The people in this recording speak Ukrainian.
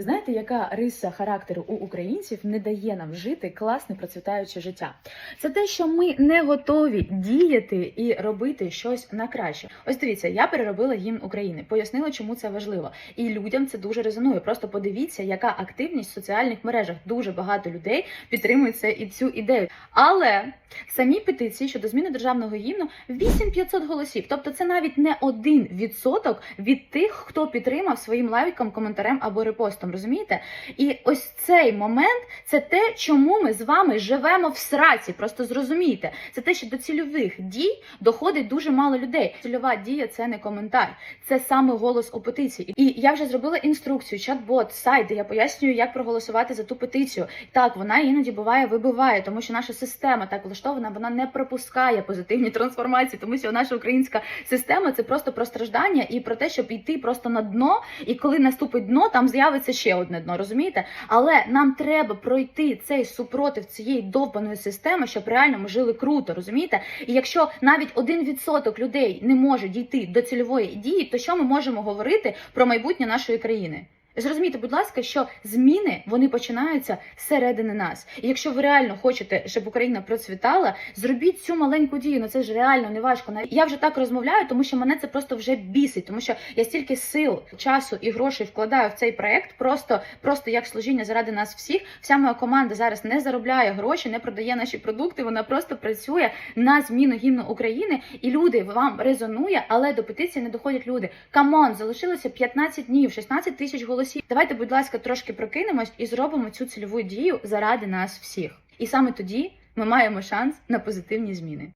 Знаєте, яка риса характеру у українців не дає нам жити класне процвітаюче життя? Це те, що ми не готові діяти і робити щось на краще. Ось дивіться, я переробила гімн України, пояснила, чому це важливо, і людям це дуже резонує. Просто подивіться, яка активність в соціальних мережах. Дуже багато людей підтримують це і цю ідею. Але в самій петиції щодо зміни державного гімну 8500 голосів. Тобто, це навіть не один відсоток від тих, хто підтримав своїм лайком, коментарем або репостом. Розумієте? І ось цей момент це те, чому ми з вами живемо в сраці. Просто зрозумійте, це те, що до цільових дій доходить дуже мало людей. Цільова дія це не коментар, це саме голос у петиції. І я вже зробила інструкцію, чат-бот, сайт, де я пояснюю, як проголосувати за ту петицію. Так, вона іноді буває вибиває, тому що наша система так влаштована, вона не пропускає позитивні трансформації, тому що наша українська система це просто про страждання і про те, щоб йти просто на дно, і коли наступить дно, там з'явиться ще одне дно, розумієте? Але нам треба пройти цей супротив цієї довбаної системи, щоб реально ми жили круто, розумієте? І якщо навіть один відсоток людей не може дійти до цільової дії, то що ми можемо говорити про майбутнє нашої країни? Зрозумійте, будь ласка, що зміни вони починаються зсередини нас. І якщо ви реально хочете, щоб Україна процвітала, зробіть цю маленьку дію. Ну це ж реально не важко. Я вже так розмовляю, тому що мене це просто вже бісить, тому що я стільки сил, часу і грошей вкладаю в цей проект, просто просто як служіння заради нас всіх. Вся моя команда зараз не заробляє гроші, не продає наші продукти. Вона просто працює на зміну гімну України. І люди вам резонує, але до петиції не доходять люди. Камон, залишилося 15 днів, 16 тисяч голосів. Давайте, будь ласка, трошки прокинемось і зробимо цю цільову дію заради нас всіх. І саме тоді ми маємо шанс на позитивні зміни.